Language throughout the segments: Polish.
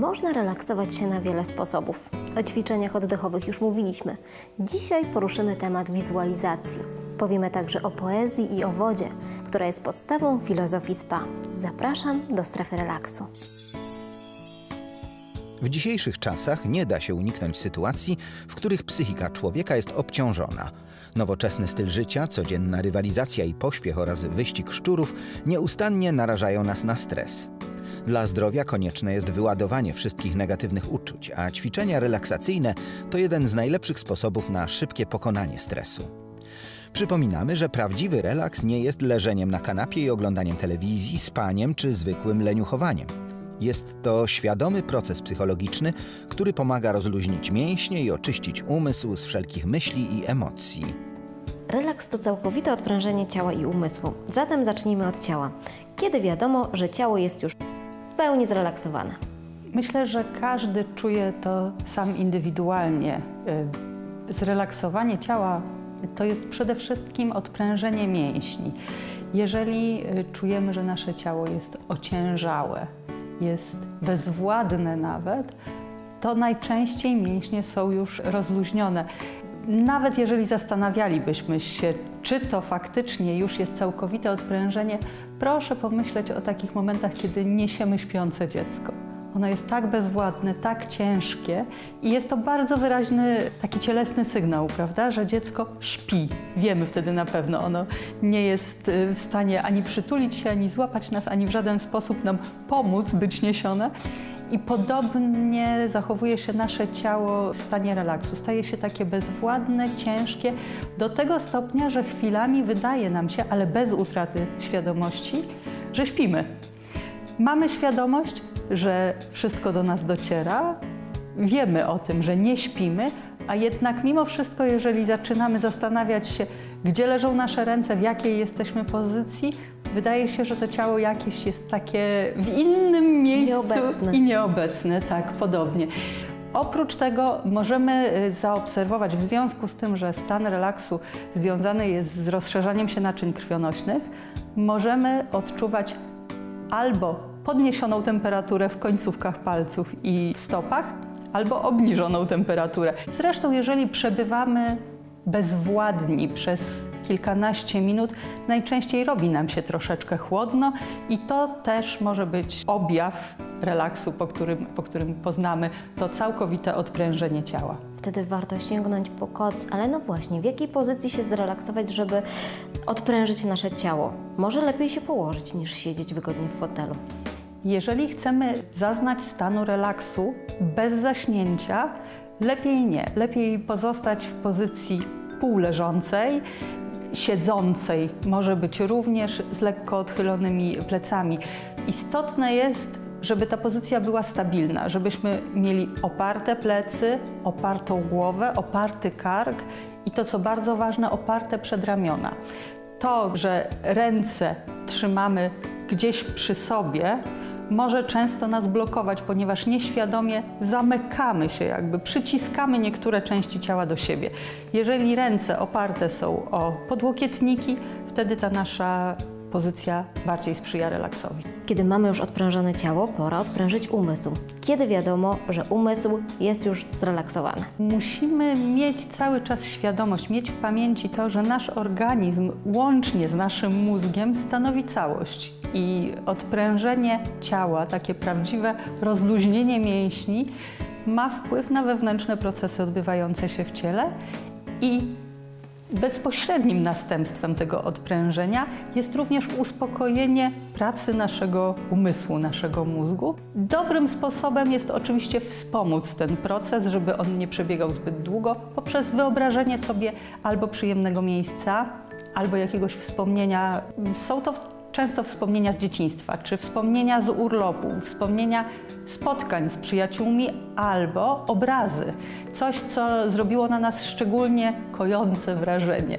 Można relaksować się na wiele sposobów. O ćwiczeniach oddechowych już mówiliśmy. Dzisiaj poruszymy temat wizualizacji. Powiemy także o poezji i o wodzie, która jest podstawą filozofii spa. Zapraszam do strefy relaksu. W dzisiejszych czasach nie da się uniknąć sytuacji, w których psychika człowieka jest obciążona. Nowoczesny styl życia, codzienna rywalizacja i pośpiech oraz wyścig szczurów nieustannie narażają nas na stres. Dla zdrowia konieczne jest wyładowanie wszystkich negatywnych uczuć, a ćwiczenia relaksacyjne to jeden z najlepszych sposobów na szybkie pokonanie stresu. Przypominamy, że prawdziwy relaks nie jest leżeniem na kanapie i oglądaniem telewizji, spaniem czy zwykłym leniuchowaniem. Jest to świadomy proces psychologiczny, który pomaga rozluźnić mięśnie i oczyścić umysł z wszelkich myśli i emocji. Relaks to całkowite odprężenie ciała i umysłu. Zatem zacznijmy od ciała. Kiedy wiadomo, że ciało jest już pełni zrelaksowane? Myślę, że każdy czuje to sam indywidualnie. Y, Zrelaksowanie ciała to jest przede wszystkim odprężenie mięśni. Jeżeli y, czujemy, że nasze ciało jest ociężałe, jest bezwładne nawet, to najczęściej mięśnie są już rozluźnione. Nawet jeżeli zastanawialibyśmy się, czy to faktycznie już jest całkowite odprężenie, proszę pomyśleć o takich momentach, kiedy niesiemy śpiące dziecko. Ono jest tak bezwładne, tak ciężkie i jest to bardzo wyraźny taki cielesny sygnał, prawda, że dziecko śpi. Wiemy wtedy na pewno, ono nie jest y, w stanie ani przytulić się, ani złapać nas, ani w żaden sposób nam pomóc być niesione. I podobnie zachowuje się nasze ciało w stanie relaksu. Staje się takie bezwładne, ciężkie, do tego stopnia, że chwilami wydaje nam się, ale bez utraty świadomości, że śpimy. Mamy świadomość, że wszystko do nas dociera, wiemy o tym, że nie śpimy, a jednak mimo wszystko, jeżeli zaczynamy zastanawiać się, gdzie leżą nasze ręce, w jakiej jesteśmy pozycji, wydaje się, że to ciało jakieś jest takie w innym miejscu Nieobecne. i nieobecne, tak, podobnie. Oprócz tego możemy y, zaobserwować w związku z tym, że stan relaksu związany jest z rozszerzaniem się naczyń krwionośnych, możemy odczuwać albo podniesioną temperaturę w końcówkach palców i w stopach, albo obniżoną temperaturę. Zresztą, jeżeli przebywamy bezwładni przez kilkanaście minut, najczęściej robi nam się troszeczkę chłodno i to też może być objaw relaksu, po którym, po którym poznamy to całkowite odprężenie ciała. Wtedy warto sięgnąć po koc, ale no właśnie, w jakiej pozycji się zrelaksować, żeby odprężyć nasze ciało? Może lepiej się położyć niż siedzieć wygodnie w fotelu. Jeżeli chcemy zaznać stanu relaksu bez zaśnięcia, lepiej nie. Lepiej pozostać w pozycji półleżącej, siedzącej, może być również z lekko odchylonymi plecami. Istotne jest, żeby ta pozycja była stabilna, żebyśmy mieli oparte plecy, opartą głowę, oparty kark i to, co bardzo ważne, oparte przedramiona. To, że ręce trzymamy gdzieś przy sobie, może często nas blokować, ponieważ nieświadomie zamykamy się, jakby przyciskamy niektóre części ciała do siebie. Jeżeli ręce oparte są o podłokietniki, wtedy ta nasza pozycja bardziej sprzyja relaksowi. Kiedy mamy już odprężone ciało, pora odprężyć umysł. Kiedy wiadomo, że umysł jest już zrelaksowany? Musimy mieć cały czas świadomość, mieć w pamięci to, że nasz organizm łącznie z naszym mózgiem stanowi całość. I odprężenie ciała, takie prawdziwe rozluźnienie mięśni, ma wpływ na wewnętrzne procesy odbywające się w ciele i Bezpośrednim następstwem tego odprężenia jest również uspokojenie pracy naszego umysłu, naszego mózgu. Dobrym sposobem jest oczywiście wspomóc ten proces, żeby on nie przebiegał zbyt długo, poprzez wyobrażenie sobie albo przyjemnego miejsca, albo jakiegoś wspomnienia. Są to często wspomnienia z dzieciństwa, czy wspomnienia z urlopu, wspomnienia spotkań z przyjaciółmi albo obrazy. Coś, co zrobiło na nas szczególnie kojące wrażenie.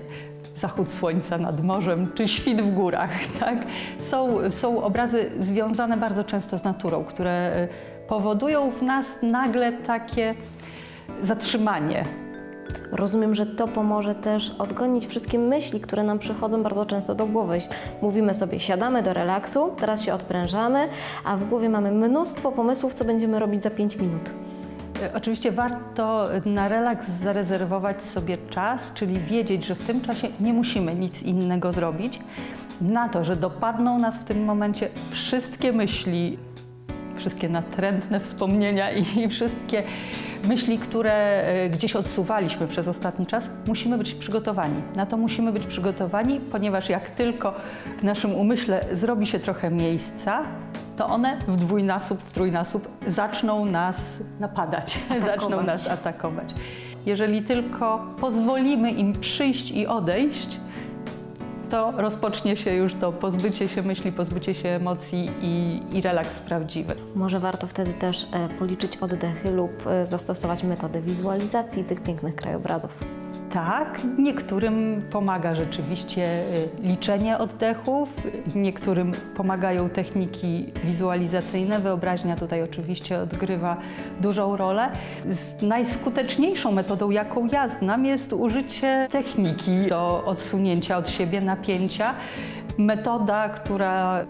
Zachód słońca nad morzem, czy świt w górach. Tak? Są, są obrazy związane bardzo często z naturą, które y, powodują w nas nagle takie zatrzymanie, Rozumiem, że to pomoże też odgonić wszystkie myśli, które nam przychodzą bardzo często do głowy. Mówimy sobie, siadamy do relaksu, teraz się odprężamy, a w głowie mamy mnóstwo pomysłów, co będziemy robić za 5 minut. E, Oczywiście warto na relaks zarezerwować sobie czas, czyli wiedzieć, że w tym czasie nie musimy nic innego zrobić. Na to, że dopadną nas w tym momencie wszystkie myśli, wszystkie natrętne wspomnienia i wszystkie myśli, które e, gdzieś odsuwaliśmy przez ostatni czas, musimy być przygotowani. Na to musimy być przygotowani, ponieważ jak tylko w naszym umyśle zrobi się trochę miejsca, to one w dwójnasób, w trójnasób zaczną nas napadać, zaczną nas atakować. Jeżeli tylko pozwolimy im przyjść i odejść, to rozpocznie się już to pozbycie się myśli, pozbycie się emocji i, i relaks prawdziwy. Może warto wtedy też e, policzyć oddechy lub e, zastosować metodę wizualizacji tych pięknych krajobrazów. Tak, niektórym pomaga rzeczywiście y, liczenie oddechów, niektórym pomagają techniki wizualizacyjne. Wyobraźnia tutaj oczywiście odgrywa dużą rolę. Najskuteczniejszą metodą, jaką ja znam, jest użycie techniki do odsunięcia od siebie napięcia. Metoda, która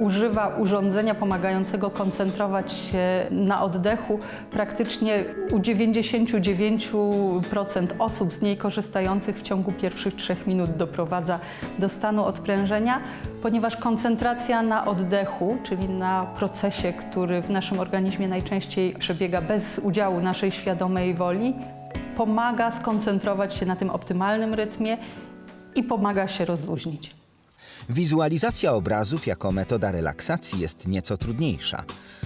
używa urządzenia pomagającego koncentrować się na oddechu. Praktycznie u 99% osób z niej korzystających w ciągu pierwszych trzech minut doprowadza do stanu odprężenia, ponieważ koncentracja na oddechu, czyli na procesie, który w naszym organizmie najczęściej przebiega bez udziału naszej świadomej woli, pomaga skoncentrować się na tym optymalnym rytmie i pomaga się rozluźnić. Wizualizacja obrazów jako metoda relaksacji jest nieco trudniejsza.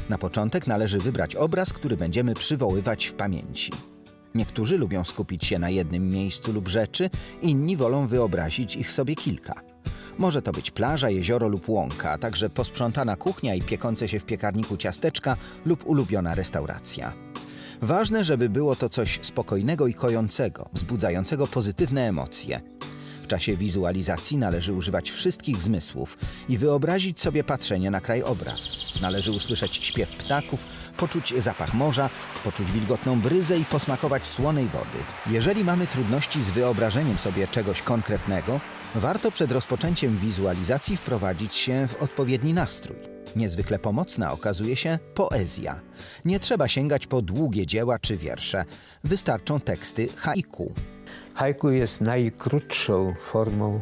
Na początek należy wybrać obraz, który będziemy przywoływać w pamięci. Niektórzy lubią skupić się na jednym miejscu lub rzeczy, inni wolą wyobrazić ich sobie kilka. Może to być plaża, jezioro lub łąka, a także posprzątana kuchnia i piekące się w piekarniku ciasteczka lub ulubiona restauracja. Ważne, żeby było to coś spokojnego i kojącego, wzbudzającego pozytywne emocje. W czasie wizualizacji należy używać wszystkich zmysłów i wyobrazić sobie patrzenie na krajobraz. Należy usłyszeć śpiew ptaków, poczuć zapach morza, poczuć wilgotną bryzę i posmakować słonej wody. Jeżeli mamy trudności z wyobrażeniem sobie czegoś konkretnego, warto przed rozpoczęciem wizualizacji wprowadzić się w odpowiedni nastrój. Niezwykle pomocna okazuje się poezja. Nie trzeba sięgać po długie dzieła czy wiersze. Wystarczą teksty haiku. Haiku jest najkrótszą formą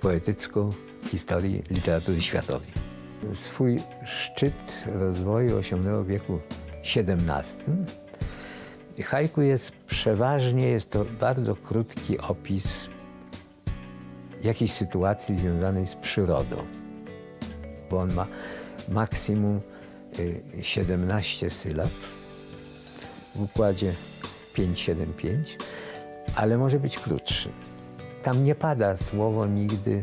poetycką historii literatury światowej. Swój szczyt rozwoju osiągnęło w wieku XVII. Haiku jest przeważnie, jest to bardzo krótki opis jakiejś sytuacji związanej z przyrodą, bo on ma maksimum y, 17 sylab w układzie 5-7-5 ale może być krótszy. Tam nie pada słowo nigdy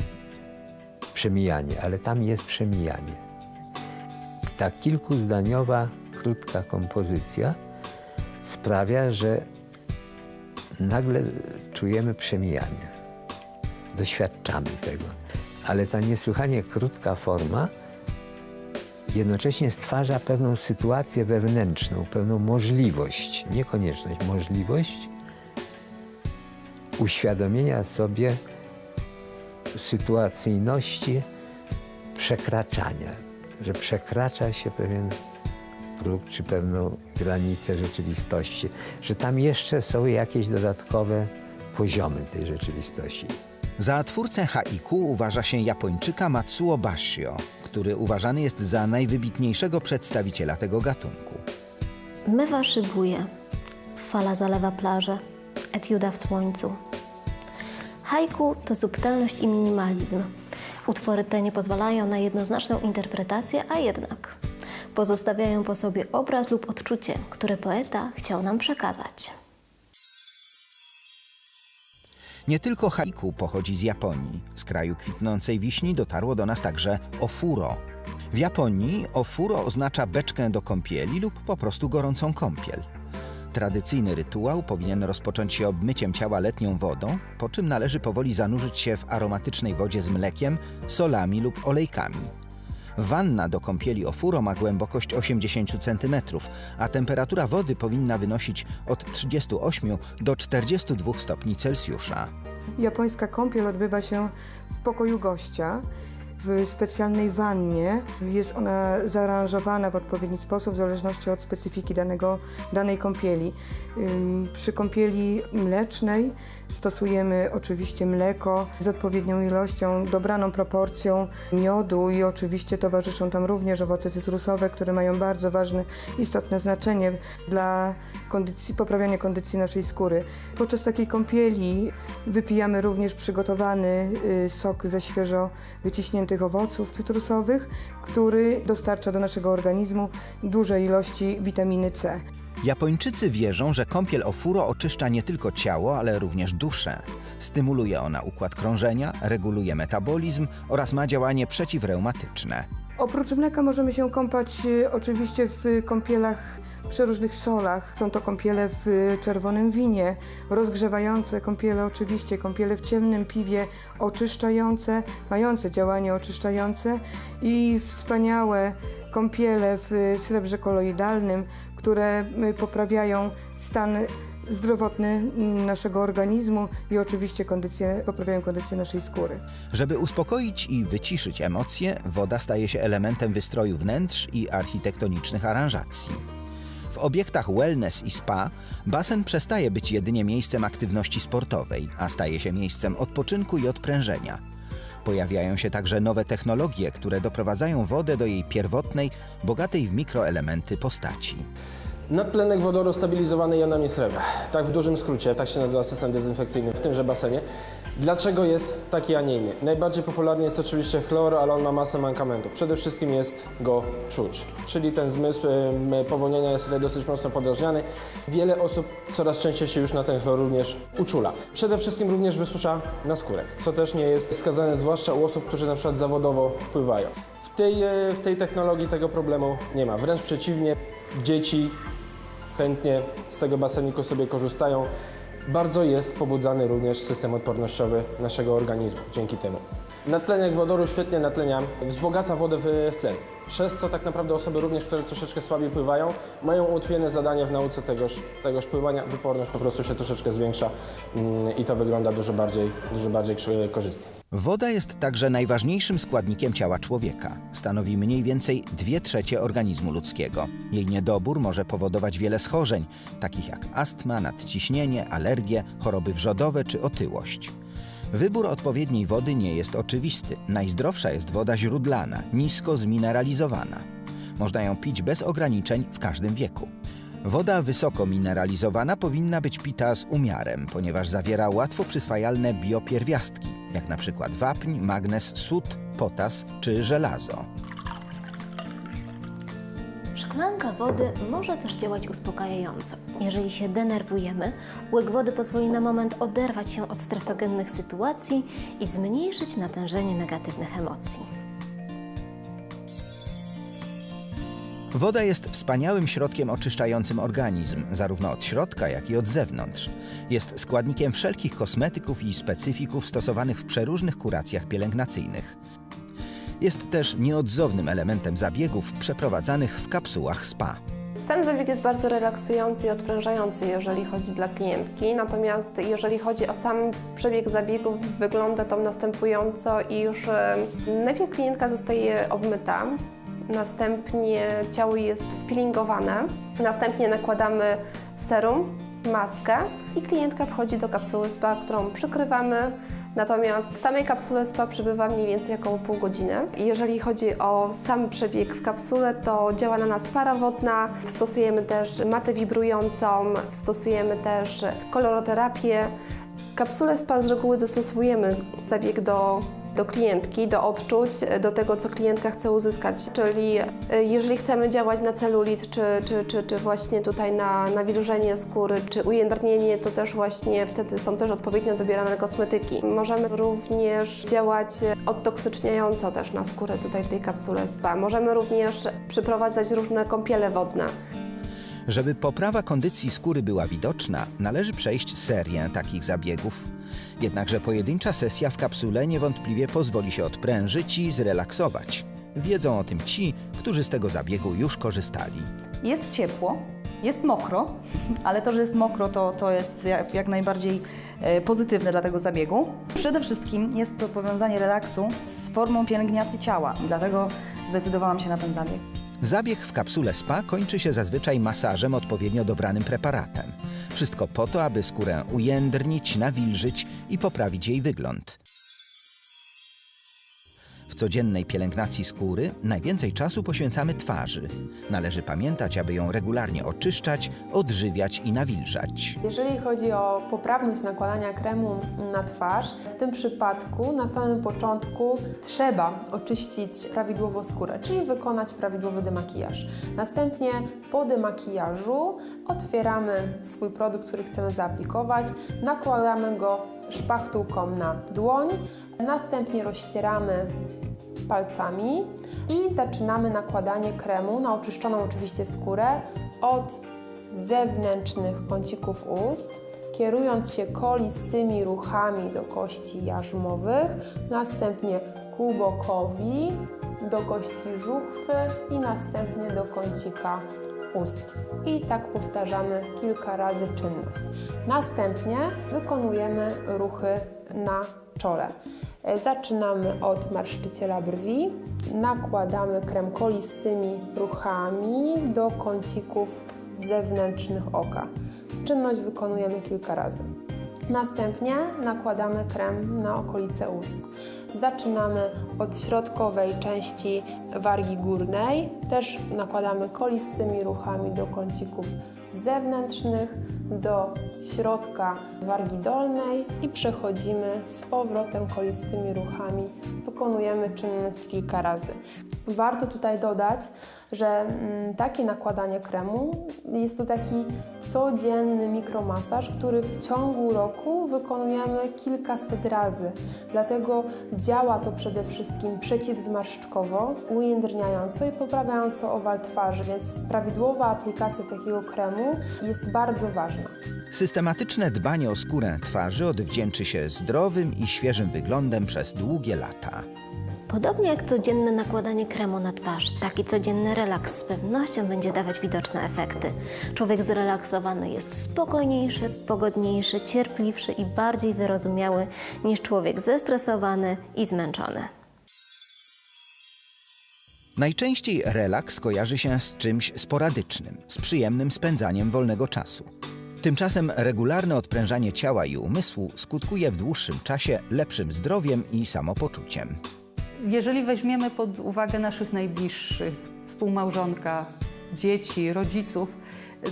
przemijanie, ale tam jest przemijanie. Ta kilkuzdaniowa, krótka kompozycja sprawia, że nagle czujemy przemijanie. Doświadczamy tego. Ale ta niesłychanie krótka forma jednocześnie stwarza pewną sytuację wewnętrzną, pewną możliwość, nie konieczność, możliwość uświadomienia sobie sytuacyjności przekraczania, że przekracza się pewien próg czy pewną granicę rzeczywistości, że tam jeszcze są jakieś dodatkowe poziomy tej rzeczywistości. Za twórcę haiku uważa się Japończyka Matsuo Bashio, który uważany jest za najwybitniejszego przedstawiciela tego gatunku. Mywa szybuje, fala zalewa plażę, etiuda w słońcu. Haiku to subtelność i minimalizm. Utwory te nie pozwalają na jednoznaczną interpretację, a jednak pozostawiają po sobie obraz lub odczucie, które poeta chciał nam przekazać. Nie tylko haiku pochodzi z Japonii. Z kraju kwitnącej wiśni dotarło do nas także ofuro. W Japonii ofuro oznacza beczkę do kąpieli lub po prostu gorącą kąpiel. Tradycyjny rytuał powinien rozpocząć się obmyciem ciała letnią wodą, po czym należy powoli zanurzyć się w aromatycznej wodzie z mlekiem, solami lub olejkami. Wanna do kąpieli Ofuro ma głębokość 80 cm, a temperatura wody powinna wynosić od 38 do 42 stopni Celsjusza. Japońska kąpiel odbywa się w pokoju gościa, w specjalnej wannie. Jest ona zaaranżowana w odpowiedni sposób w zależności od specyfiki danego, danej kąpieli. Przy kąpieli mlecznej stosujemy oczywiście mleko z odpowiednią ilością, dobraną proporcją miodu i oczywiście towarzyszą tam również owoce cytrusowe, które mają bardzo ważne, istotne znaczenie dla kondycji, poprawiania kondycji naszej skóry. Podczas takiej kąpieli wypijamy również przygotowany y, sok ze świeżo wyciśniętych owoców cytrusowych, który dostarcza do naszego organizmu duże ilości witaminy C. Japończycy wierzą, że kąpiel Ofuro oczyszcza nie tylko ciało, ale również duszę. Stymuluje ona układ krążenia, reguluje metabolizm oraz ma działanie przeciwreumatyczne. Oprócz mleka możemy się kąpać y, oczywiście w kąpielach przeróżnych solach. Są to kąpiele w czerwonym winie, rozgrzewające kąpiele oczywiście, kąpiele w ciemnym piwie, oczyszczające, mające działanie oczyszczające i wspaniałe kąpiele w srebrze koloidalnym, które y, poprawiają stan zdrowotny naszego organizmu i oczywiście kondycję, poprawiają kondycję naszej skóry. Żeby uspokoić i wyciszyć emocje, woda staje się elementem wystroju wnętrz i architektonicznych aranżacji. W obiektach wellness i spa basen przestaje być jedynie miejscem aktywności sportowej, a staje się miejscem odpoczynku i odprężenia. Pojawiają się także nowe technologie, które doprowadzają wodę do jej pierwotnej, bogatej w mikroelementy postaci. Nadtlenek wodoru stabilizowany jonami srebra. Tak w dużym skrócie, tak się nazywa system dezynfekcyjny w tymże basenie. Dlaczego jest taki, a nie inny? Najbardziej popularny jest oczywiście chlor, ale on ma masę mankamentów. Przede wszystkim jest go czuć, czyli ten zmysł em, powonienia jest tutaj dosyć mocno podrażniany. Wiele osób coraz częściej się już na ten chlor również uczula. Przede wszystkim również wysusza na skórek, co też nie jest wskazane, zwłaszcza u osób, którzy na przykład zawodowo pływają. W tej, e, w tej technologii tego problemu nie ma. Wręcz przeciwnie, dzieci chętnie z tego baseniku sobie korzystają. Bardzo jest pobudzany również system odpornościowy naszego organizmu dzięki temu. Nadtlenek wodoru świetnie natlenia, wzbogaca wodę w, tlen, przez co tak naprawdę osoby również, które troszeczkę słabiej pływają, mają ułatwione zadania w nauce tegoż, tegoż pływania, wyporność po prostu się troszeczkę zwiększa mm, i to wygląda dużo bardziej, dużo bardziej korzystnie. Woda jest także najważniejszym składnikiem ciała człowieka. Stanowi mniej więcej 2 trzecie organizmu ludzkiego. Jej niedobór może powodować wiele schorzeń, takich jak astma, nadciśnienie, alergie, choroby wrzodowe czy otyłość. Wybór odpowiedniej wody nie jest oczywisty. Najzdrowsza jest woda źródlana, nisko zmineralizowana. Można ją pić bez ograniczeń w każdym wieku. Woda wysoko mineralizowana powinna być pita z umiarem, ponieważ zawiera łatwo przyswajalne biopierwiastki, jak na przykład wapń, magnez, sód, potas czy żelazo. Szklanka wody może też działać uspokajająco. Jeżeli się denerwujemy, łyk wody pozwoli na moment oderwać się od stresogennych sytuacji i zmniejszyć natężenie negatywnych emocji. Woda jest wspaniałym środkiem oczyszczającym organizm, zarówno od środka, jak i od zewnątrz. Jest składnikiem wszelkich kosmetyków i specyfików stosowanych w przeróżnych kuracjach pielęgnacyjnych. Jest też nieodzownym elementem zabiegów przeprowadzanych w kapsułach spa. Sam zabieg jest bardzo relaksujący i odprężający, jeżeli chodzi dla klientki. Natomiast jeżeli chodzi o sam przebieg zabiegu, wygląda to następująco, iż najpierw klientka zostaje obmyta, następnie ciało jest spillingowane, następnie nakładamy serum, maskę i klientka wchodzi do kapsuły spa, którą przykrywamy. Natomiast w samej kapsule spa przebywa mniej więcej około pół godziny. Jeżeli chodzi o sam przebieg w kapsule, to działa na nas para wodna. Stosujemy też matę wibrującą, stosujemy też koloroterapię. Kapsule spa z reguły dostosowujemy zabieg do, do klientki, do odczuć, do tego, co klientka chce uzyskać. Czyli y, jeżeli chcemy działać na celulit, czy, czy, czy, czy właśnie tutaj na nawilżenie skóry, czy ujędrnienie, to też właśnie wtedy są też odpowiednio dobierane kosmetyki. Możemy również działać odtoksyczniająco też na skórę tutaj w tej kapsule spa. Możemy również przyprowadzać różne kąpiele wodne. Żeby poprawa kondycji skóry była widoczna, należy przejść serię takich zabiegów. Jednakże pojedyncza sesja w kapsule niewątpliwie pozwoli się odprężyć i zrelaksować. Wiedzą o tym ci, którzy z tego zabiegu już korzystali. Jest ciepło, jest mokro, ale to, że jest mokro, to, to jest jak, jak najbardziej e, pozytywne dla tego zabiegu. Przede wszystkim jest to powiązanie relaksu z formą pielęgnacji ciała, dlatego zdecydowałam się na ten zabieg. Zabieg w kapsule spa kończy się zazwyczaj masażem odpowiednio dobranym preparatem. Wszystko po to, aby skórę ujędrnić, nawilżyć i poprawić jej wygląd. W codziennej pielęgnacji skóry najwięcej czasu poświęcamy twarzy. Należy pamiętać, aby ją regularnie oczyszczać, odżywiać i nawilżać. Jeżeli chodzi o poprawność nakładania kremu na twarz, w tym przypadku na samym początku trzeba oczyścić prawidłowo skórę, czyli wykonać prawidłowy demakijaż. Następnie po demakijażu otwieramy swój produkt, który chcemy zaaplikować, nakładamy go szpachtułką na dłoń, następnie rozcieramy palcami i zaczynamy nakładanie kremu na oczyszczoną oczywiście skórę od zewnętrznych kącików ust, kierując się kolistymi ruchami do kości jarzmowych, następnie ku bokowi, do kości żuchwy i następnie do kącika ust. I tak powtarzamy kilka razy czynność. Następnie wykonujemy ruchy na czole. E, Zaczynamy od marszczyciela brwi, nakładamy krem kolistymi ruchami do kącików zewnętrznych oka. Czynność wykonujemy kilka razy. Następnie nakładamy krem na okolice ust. Zaczynamy od środkowej części wargi górnej, też nakładamy kolistymi ruchami do kącików zewnętrznych, do środka wargi dolnej i przechodzimy z powrotem kolistymi ruchami. Wykonujemy czynność kilka razy. Warto tutaj dodać, że mm, takie nakładanie kremu jest to taki codzienny mikromasaż, który w ciągu roku wykonujemy kilkaset razy. Dlatego działa to przede wszystkim przeciwzmarszczkowo, ujędrniająco i poprawiająco owal twarzy, więc prawidłowa aplikacja takiego kremu jest bardzo ważna. Systematyczne dbanie o skórę twarzy odwdzięczy się zdrowym i świeżym wyglądem przez długie lata. Podobnie jak codzienne nakładanie kremu na twarz, taki codzienny relaks z pewnością będzie dawać widoczne efekty. Człowiek zrelaksowany jest spokojniejszy, pogodniejszy, cierpliwszy i bardziej wyrozumiały niż człowiek zestresowany i zmęczony. Najczęściej relaks kojarzy się z czymś sporadycznym, z przyjemnym spędzaniem wolnego czasu. Tymczasem regularne odprężanie ciała i umysłu skutkuje w dłuższym czasie lepszym zdrowiem i samopoczuciem. Jeżeli weźmiemy pod uwagę naszych najbliższych, współmałżonka, dzieci, rodziców,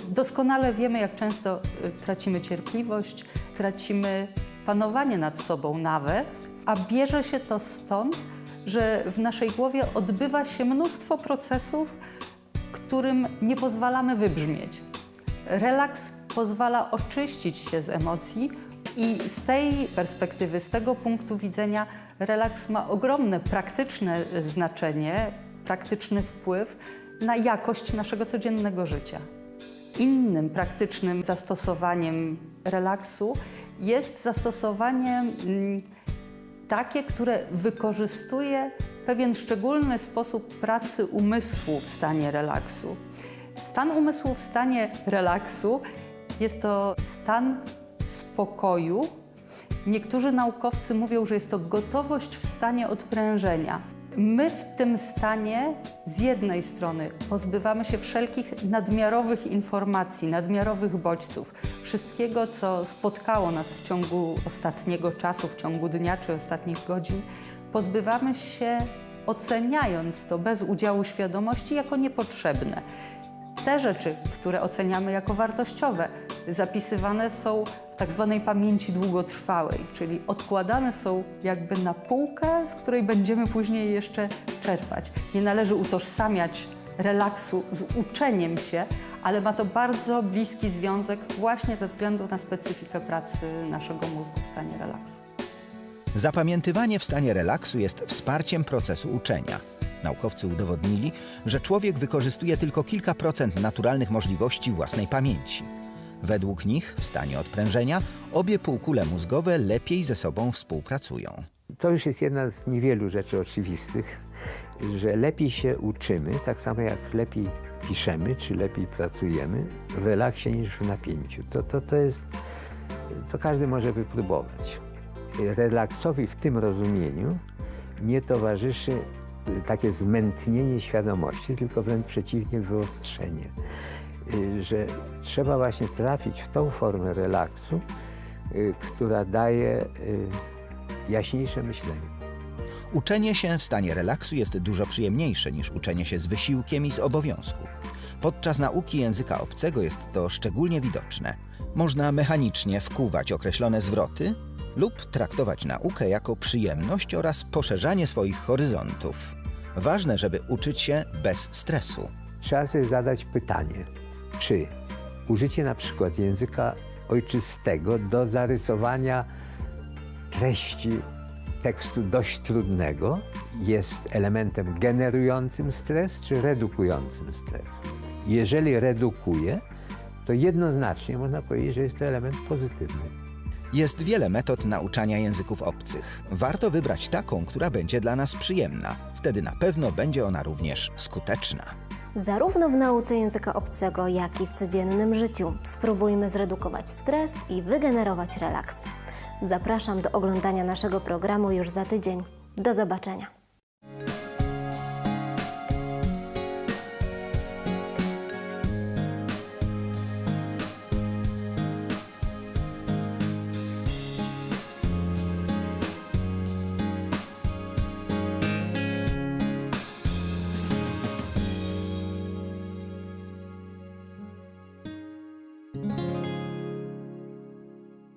doskonale wiemy, jak często y, tracimy cierpliwość, tracimy panowanie nad sobą nawet, a bierze się to stąd, że w naszej głowie odbywa się mnóstwo procesów, którym nie pozwalamy wybrzmieć. Relaks pozwala oczyścić się z emocji i z tej perspektywy, z tego punktu widzenia, relaks ma ogromne praktyczne znaczenie, praktyczny wpływ na jakość naszego codziennego życia. Innym praktycznym zastosowaniem relaksu jest zastosowanie mm, takie, które wykorzystuje pewien szczególny sposób pracy umysłu w stanie relaksu. Stan umysłu w stanie relaksu jest to stan spokoju. Niektórzy naukowcy mówią, że jest to gotowość w stanie odprężenia. My w tym stanie z jednej strony pozbywamy się wszelkich nadmiarowych informacji, nadmiarowych bodźców, wszystkiego, co spotkało nas w ciągu ostatniego czasu, w ciągu dnia czy ostatnich godzin. Pozbywamy się, oceniając to bez udziału świadomości, jako niepotrzebne. Te rzeczy, które oceniamy jako wartościowe, zapisywane są w tak zwanej pamięci długotrwałej, czyli odkładane są jakby na półkę, z której będziemy później jeszcze czerpać. Nie należy utożsamiać relaksu z uczeniem się, ale ma to bardzo bliski związek właśnie ze względu na specyfikę pracy naszego mózgu w stanie relaksu. Zapamiętywanie w stanie relaksu jest wsparciem procesu uczenia. Naukowcy udowodnili, że człowiek wykorzystuje tylko kilka procent naturalnych możliwości własnej pamięci. Według nich w stanie odprężenia obie półkule mózgowe lepiej ze sobą współpracują. To już jest jedna z niewielu rzeczy oczywistych, że lepiej się uczymy, tak samo jak lepiej piszemy, czy lepiej pracujemy w relaksie niż w napięciu. To, to, to jest, to każdy może wypróbować. Relaksowi w tym rozumieniu nie towarzyszy takie zmętnienie świadomości, tylko wręcz przeciwnie, wyostrzenie. Y, Że trzeba właśnie trafić w tą formę relaksu, y, która daje y, jaśniejsze myślenie. Uczenie się w stanie relaksu jest dużo przyjemniejsze niż uczenie się z wysiłkiem i z obowiązku. Podczas nauki języka obcego jest to szczególnie widoczne. Można mechanicznie wkuwać określone zwroty lub traktować naukę jako przyjemność oraz poszerzanie swoich horyzontów. Ważne, żeby uczyć się bez stresu. Trzeba sobie zadać pytanie, czy użycie na przykład języka ojczystego do zarysowania treści tekstu dość trudnego jest elementem generującym stres czy redukującym stres. Jeżeli redukuje, to jednoznacznie można powiedzieć, że jest to element pozytywny. Jest wiele metod nauczania języków obcych. Warto wybrać taką, która będzie dla nas przyjemna. Wtedy na pewno będzie ona również skuteczna. Zarówno w nauce języka obcego, jak i w codziennym życiu spróbujmy zredukować stres i wygenerować relaks. Zapraszam do oglądania naszego programu już za tydzień. Do zobaczenia.